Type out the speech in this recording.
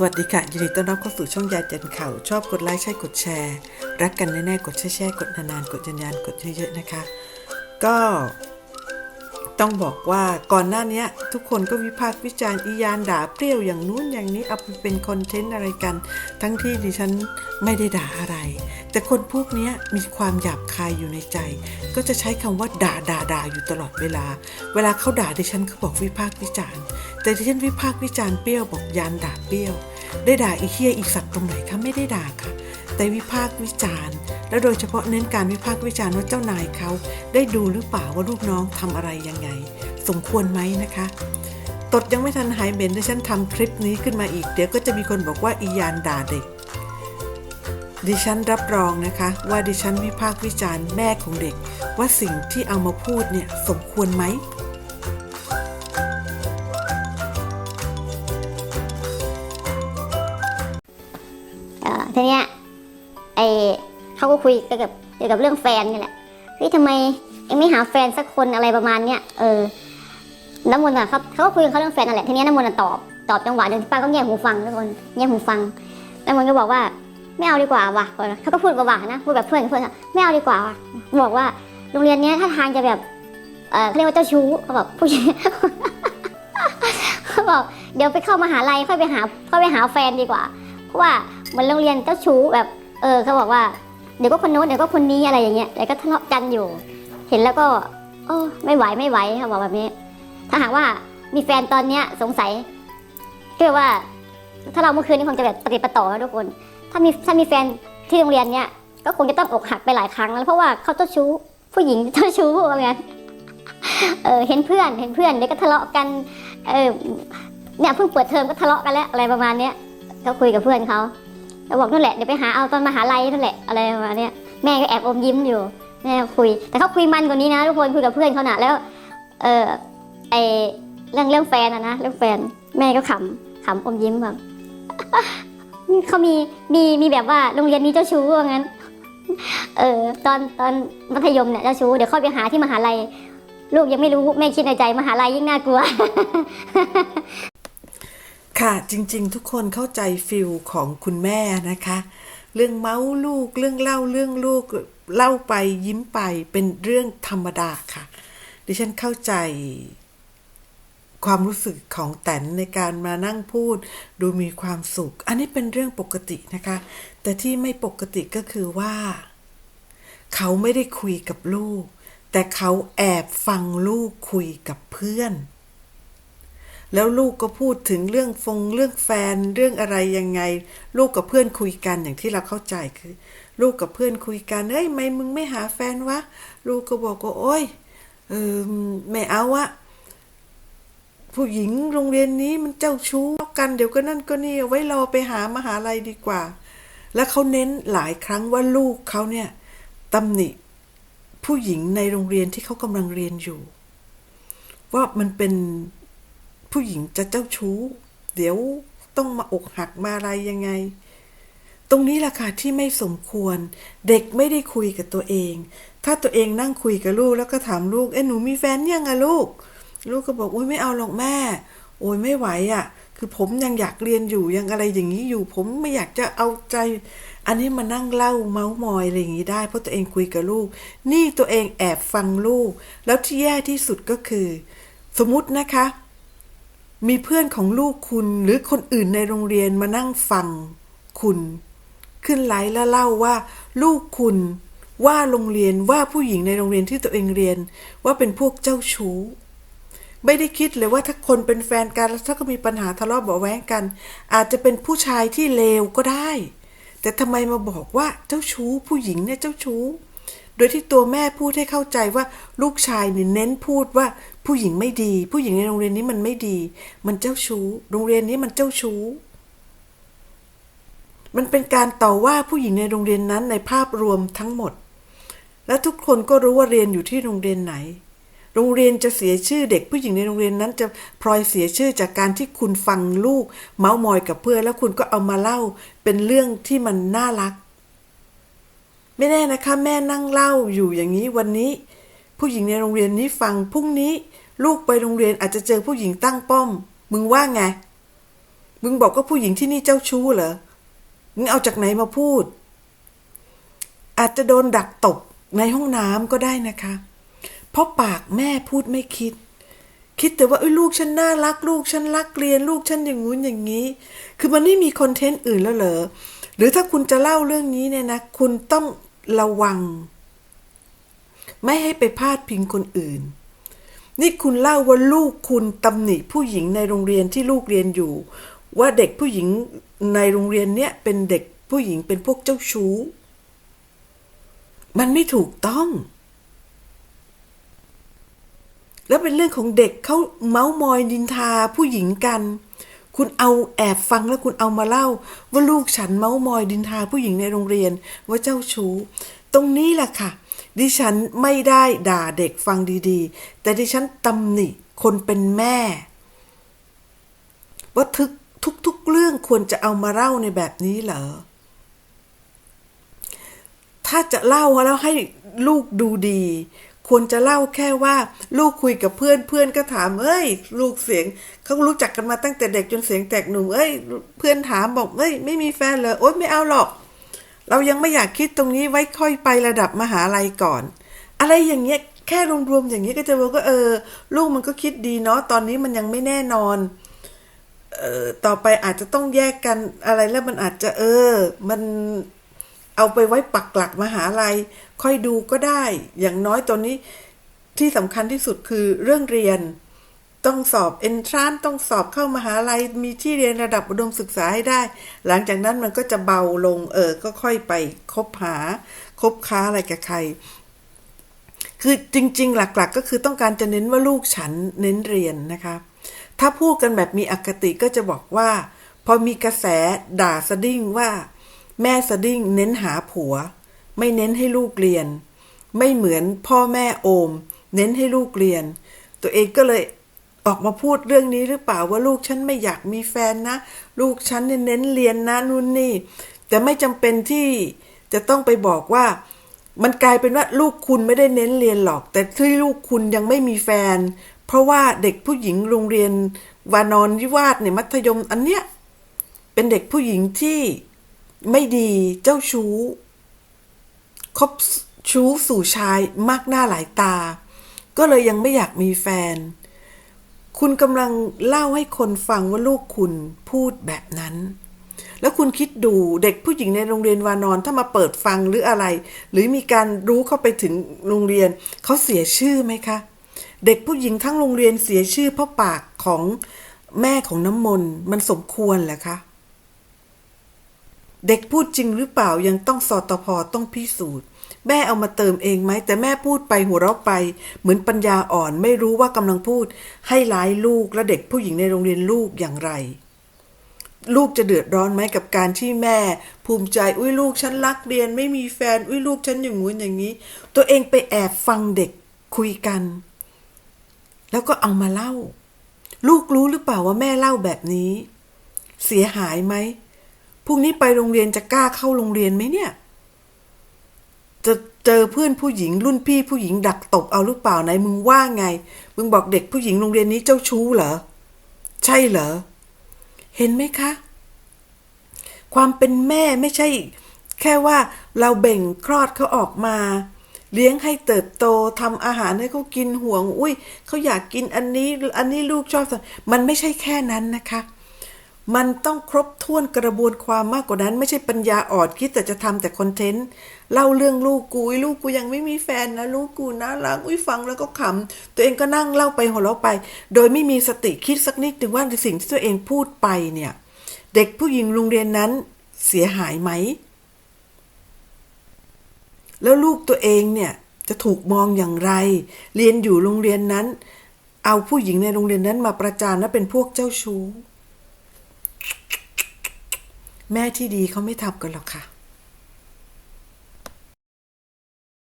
สวัสดีค่ะ ยินดีต้อนรับเข้าสู่ช่องยายเจนข่าว ชอบกดไลค์ใช่กดแชร์ รักกันแน่ๆ กดแชร์ๆกดนานๆ กดยันๆ กดเยอะๆ นะคะ ก็ต้องบอกว่าก่อนหน้านี้ทุกคนก็วิพากษ์วิจารณ์อียานด่าเปรี้ยวอย่างนู้นอย่างนี้เอาไปเป็นคอนเทนต์อะไรกัน ทั้งที่ดิฉันไม่ได้ด่าอะไร แต่คนพวกนี้มีความหยาบคายอยู่ในใจ ก็จะใช้คำว่าด่าด่าด่าอยู่ตลอดเวลา เวลาเขาด่าดิฉันเขาบอกวิพากษ์วิจารณ์ แต่ดิฉันวิพากษ์วิจารณ์เปรี้ยวบอกยานด่าเปรี้ยว ได้ด่าอีเฮียอีสัตว์ตรงไหนคะไม่ได้ด่าค่ะ แต่วิพากษ์วิจารณ์ และโดยเฉพาะเน้นการวิพากษ์วิจารณ์ว่าเจ้านายเขาได้ดูหรือเปล่าว่าลูกน้องทำอะไรยังไง สมควรไหมนะคะตดยังไม่ทันหายเหม็นดิฉันทำคลิปนี้ขึ้นมาอีก เดี๋ยวก็จะมีคนบอกว่าอียานด่าเด็ก ดิฉันรับรองนะคะ ว่าดิฉันวิพากษ์วิจารณ์แม่ของเด็ก ว่าสิ่งที่เอามาพูดเนี่ยสมควรไหม ทีเนี้ยไอเขาก็คุยเกี่ยวกับเกี่ยวกับเรื่องแฟนนี่แหละเฮ้ยทำไมเอ็งไม่หาแฟนสักคนอะไรประมาณเนี้ยเออน้ำมนต์อะเขาเขาก็คุยกับเขาเรื่องแฟนนั่นแหละทีเนี้ยน้ำมนต์อะตอบตอบจังหวะหนึ่งป้าก็เงียบหูฟังทุกคนเงียบหูฟังน้ำมนต์ก็บอกว่าไม่เอาดีกว่าว่ะเขาก็พูดบ่าๆนะพูดแบบเพื่อนเพื่อนไม่เอาดีกว่าว่ะบอกว่าโรงเรียนเนี้ยถ้าทางจะแบบเออเขาเรียกว่าเจ้าชู้เขาบอกผู้หญิงเขาบอกเดี๋ยวไปเข้ามหาลัยค่อยไปหาค่อยไปหาแฟนดีกว่าเพราะว่า เหมือนโรงเรียนเจ้าชู้แบบ เออเขาบอกว่าเดี๋ยวก็คนโน้นเดี๋ยวก็คนนี้อะไรอย่างเงี้ยแต่ก็ทะเลาะกันอยู่ เห็นแล้วก็โอ้ไม่ไหวไม่ไหวเขาบอกแบบนี้ ถ้าหากว่ามีแฟนตอนเนี้ยสงสัยเรียกว่า ถ้าเราเมื่อคืนนี้คงจะแบบปฏิปต่อนะทุกคน ถ้ามีถ้ามีแฟนที่โรงเรียนเนี้ยก็คงจะต้องอกหักไปหลายครั้งแล้วเพราะว่าเขาเจ้าชู้ ผู้หญิงเจ้าชู้อะไรเงี้ยเออเห็นเพื่อนเห็นเพื่อนเดี๋ยวก็ทะเลาะกันเออเนี่ยเพิ่งเปิดเทอมก็ทะเลาะกันแล้วอะไรประมาณเนี้ยเขาคุยกับเพื่อนเขา แล้วบอกนั่นแหละเดี๋ยวไปหาเอาตอนมหาลัยนั่นแหละอะไรประมาณเนี้ยแม่ก็แอบอมยิ้มอยู่แม่คุย แต่เขาคุยมันกว่านี้นะทุกคนคุยกับเพื่อนเขาหนะแล้ว เออไอเรื่องเรื่องแฟนอะนะเรื่องแฟนแม่ก็ขำขำอมยิ้มแบบเขามีมีมีแบบว่าโรงเรียนนี้เจ้าชู้ว่างั้น เออตอนตอนมัธยมเนี่ยเจ้าชู้เดี๋ยวค่อยไปหาที่มหาลัยลูกยังไม่รู้แม่คิดในใจมหาลัยยิ่งน่ากลัว ค่ะจริงๆ ทุกคนเข้าใจฟิลของคุณแม่นะคะ เรื่องเมาส์ลูกเรื่องเล่าเรื่องลูกเล่าไปยิ้มไปเป็นเรื่องธรรมดาค่ะ ดิฉันเข้าใจ ความรู้สึกของแตนในการมานั่งพูด ดูมีความสุข อันนี้เป็นเรื่องปกตินะคะ แต่ที่ไม่ปกติก็คือว่า เขาไม่ได้คุยกับลูก แต่เขาแอบฟังลูกคุยกับเพื่อน แล้วลูกก็พูดถึงเรื่องฟงเรื่องแฟนเรื่องอะไรยังไง ลูกกับเพื่อนคุยกันอย่างที่เราเข้าใจคือ ลูกกับเพื่อนคุยกันเฮ้ยไม่มึงไม่หาแฟนวะลูกก็บอกว่าโอ๊ยเออไม่เอาอะผู้หญิงโรงเรียนนี้มันเจ้าชู้กันเดี๋ยวก็นั่นก็นี่ไว้รอไปหามหาลัยดีกว่า แล้วเขาเน้นหลายครั้งว่าลูกเขาเนี่ยตำหนิผู้หญิงในโรงเรียนที่เขากำลังเรียนอยู่ ว่ามันเป็น ผู้หญิงจะเจ้าชู้ เดี๋ยวต้องมาอกหักมาอะไรยังไง ตรงนี้แหละค่ะที่ไม่สมควร เด็กไม่ได้คุยกับตัวเอง ถ้าตัวเองนั่งคุยกับลูกแล้วก็ถามลูกเอ้หนูมีแฟนยังอะลูก ลูกก็บอกโอ้ยไม่เอาหรอกแม่ โอ้ยไม่ไหวอะ คือผมยังอยากเรียนอยู่ยังอะไรอย่างนี้อยู่ ผมไม่อยากจะเอาใจ อันนี้มานั่งเล่าเมาส์มอยอะไรอย่างนี้ได้ เพราะตัวเองคุยกับลูก นี่ตัวเองแอบฟังลูก แล้วที่แย่ที่สุดก็คือ สมมตินะคะ มีเพื่อนของลูกคุณหรือคนอื่นในโรงเรียนมานั่งฟัง คุณ ขึ้นไลฟ์แล้วเล่าว่า ลูกคุณว่าโรงเรียนว่าผู้หญิงในโรงเรียนที่ตัวเองเรียนว่าเป็นพวกเจ้าชู้ ไม่ได้คิดเลยว่าถ้าคนเป็นแฟนกันแล้วถ้าก็มีปัญหาทะเลาะเบาะแว้งกัน อาจจะเป็นผู้ชายที่เลวก็ได้ แต่ทำไมมาบอกว่าเจ้าชู้ผู้หญิงเนี่ยเจ้าชู้ โดยที่ตัวแม่พูดให้เข้าใจว่าลูกชายเนี่ยเน้นพูดว่าผู้หญิงไม่ดี ผู้หญิงในโรงเรียนนี้มันไม่ดี มันเจ้าชู้ โรงเรียนนี้มันเจ้าชู้ มันเป็นการต่อว่าผู้หญิงในโรงเรียนนั้นในภาพรวมทั้งหมด และทุกคนก็รู้ว่าเรียนอยู่ที่โรงเรียนไหน โรงเรียนจะเสียชื่อเด็กผู้หญิงในโรงเรียนนั้นจะพลอยเสียชื่อจากการที่คุณฟังลูก เมาส์มอยกับเพื่อนแล้วคุณก็เอามาเล่าเป็นเรื่องที่มันน่ารัก ไม่แน่นะคะ แม่นั่งเล่าอยู่อย่างนี้วันนี้ ผู้หญิงในโรงเรียนนี้ฟังพรุ่งนี้ ลูกไปโรงเรียนอาจจะเจอผู้หญิงตั้งป้อม มึงว่าไง มึงบอกว่าผู้หญิงที่นี่เจ้าชู้เหรอมึงเอาจากไหนมาพูด อาจจะโดนดักตบในห้องน้ำก็ได้นะคะ เพราะปากแม่พูดไม่คิด คิดแต่ว่าเอ้ยลูกฉันน่ารัก ลูกฉันรักเรียน ลูกฉันอย่างงู้นอย่างนี้ คือมันไม่มีคอนเทนต์อื่นแล้วเหรอหรือถ้าคุณจะเล่าเรื่องนี้เนี่ยนะ คุณต้อง ระวัง ไม่ให้ไปพาดพิงคนอื่น นี่คุณเล่าว่าลูกคุณตำหนิผู้หญิงในโรงเรียนที่ลูกเรียนอยู่ ว่าเด็กผู้หญิงในโรงเรียนเนี้ยเป็นเด็กผู้หญิงเป็นพวกเจ้าชู้ มันไม่ถูกต้อง แล้วเป็นเรื่องของเด็กเขาเมาส์มอยดินทาผู้หญิงกัน คุณเอาแอบฟังแล้วคุณเอามาเล่า ว่าลูกฉันเมาส์มอยดินทาผู้หญิงในโรงเรียนว่าเจ้าชู้ ตรงนี้แหละค่ะ ดิฉันไม่ได้ด่าเด็กฟังดีๆ แต่ดิฉันตำหนิคนเป็นแม่ว่าทึกทุกๆเรื่องควรจะเอามาเล่าในแบบนี้เหรอ ถ้าจะเล่าแล้วให้ลูกดูดี ควรจะเล่าแค่ว่า ลูกคุยกับเพื่อนเพื่อนก็ถามเอ้ย ลูกเสียงเขารู้จักกันมาตั้งแต่เด็กจนเสียงแตกหนุ่มเอ้ย เพื่อนถามบอกเอ้ยไม่มีแฟนเลยโอ๊ยไม่เอาหรอก เรายังไม่อยากคิดตรงนี้ไว้ค่อยไประดับมหาลัยก่อน อะไรอย่างเงี้ยแค่รวมๆอย่างเงี้ยก็จะบอกว่าเออ ลูกมันก็คิดดีเนาะตอนนี้มันยังไม่แน่นอนเออต่อไปอาจจะต้องแยกกันอะไรแล้วมันอาจจะเออ มันเอาไปไว้ปักหลักมหาลัย ค่อยดูก็ได้ อย่างน้อยตอนนี้ที่สำคัญที่สุดคือเรื่องเรียน ต้องสอบเอนทรานต้องสอบเข้ามหาลัยมีที่เรียนระดับอุดมศึกษาให้ได้ หลังจากนั้นมันก็จะเบาลงเออ ก็ค่อยไปคบหา คบค้าอะไรกับใคร คือจริง ๆ หลักๆ ก็คือต้องการจะเน้นว่าลูกฉันเน้นเรียนนะคะถ้าพูดกันแบบมีอคติก็จะบอกว่า พอมีกระแสด่าสดิ้งว่า แม่สดิ้งเน้นหาผัว ไม่เน้นให้ลูกเรียน ไม่เหมือนพ่อแม่โอม เน้นให้ลูกเรียน ตัวเองก็เลยออกมาพูดเรื่องนี้หรือเปล่าว่าลูกฉันไม่อยากมีแฟนนะ ลูกฉันเนี่ยเน้นเรียนนะนู่นนี่ แต่ไม่จำเป็นที่จะต้องไปบอกว่า มันกลายเป็นว่าลูกคุณไม่ได้เน้นเรียนหรอก แต่ที่ลูกคุณยังไม่มีแฟน เพราะว่าเด็กผู้หญิงโรงเรียนวานอนวิวาสเนี่ยมัธยมอันเนี้ยเป็นเด็กผู้หญิงที่ไม่ดีเจ้าชู้ คบชู้สู่ชายมากหน้าหลายตา ก็เลยยังไม่อยากมีแฟน คุณกำลังเล่าให้คนฟังว่าลูกคุณพูดแบบนั้น แล้วคุณคิดดูเด็กผู้หญิงในโรงเรียนวานอนถ้ามาเปิดฟังหรืออะไร หรือมีการรู้เข้าไปถึงโรงเรียนเขาเสียชื่อไหมคะ เด็กผู้หญิงทั้งโรงเรียนเสียชื่อเพราะปากของแม่ของน้ำมนต์มันสมควรเหรอคะเด็กพูดจริงหรือเปล่ายังต้องสอตพต้องพิสูจน์ แม่เอามาเติมเองไหม แต่แม่พูดไปหัวเราะไป เหมือนปัญญาอ่อนไม่รู้ว่ากำลังพูด ให้ร้ายลูกและเด็กผู้หญิงในโรงเรียนลูกอย่างไร ลูกจะเดือดร้อนไหมกับการที่แม่ ภูมิใจอุ้ยลูกฉันรักเรียน ไม่มีแฟนอุ้ยลูกฉันอย่างงู้นอย่างนี้ ตัวเองไปแอบฟังเด็กคุยกัน แล้วก็เอามาเล่า ลูกรู้หรือเปล่าว่าแม่เล่าแบบนี้ เสียหายไหมพรุ่งนี้ไปโรงเรียนจะกล้าเข้าโรงเรียนไหมเนี่ย เจอเพื่อนผู้หญิงรุ่นพี่ผู้หญิงดักตบเอาหรือเปล่าไหนมึงว่าไง มึงบอกเด็กผู้หญิงโรงเรียนนี้เจ้าชู้เหรอ ใช่เหรอ เห็นไหมคะ ความเป็นแม่ไม่ใช่ แค่ว่าเราเบ่งคลอดเขาออกมา เลี้ยงให้เติบโตทำอาหารให้เขากินห่วง อุ้ยเขาอยากกินอันนี้ อันนี้ลูกชอบ มันไม่ใช่แค่นั้นนะคะ มันต้องครบถ้วนกระบวนความมากกว่านั้น ไม่ใช่ปัญญาอ่อนคิดแต่จะทำแต่คอนเทนต์เล่าเรื่องลูกกูอุ๊ยลูกกูยังไม่มีแฟนนะลูกกูน่ารักอุ้ยฟังแล้วก็ขำตัวเองก็นั่งเล่าไปหัวเราะไป โดยไม่มีสติคิดสักนิดหนึ่งว่าสิ่งที่ตัวเองพูดไปเนี่ย เด็กผู้หญิงโรงเรียนนั้นเสียหายไหม แล้วลูกตัวเองเนี่ยจะถูกมองอย่างไร เรียนอยู่โรงเรียนนั้น เอาผู้หญิงในโรงเรียนนั้นมาประจานและเป็นพวกเจ้าชู้ แม่ที่ดีเขาไม่ทำกันหรอกค่ะ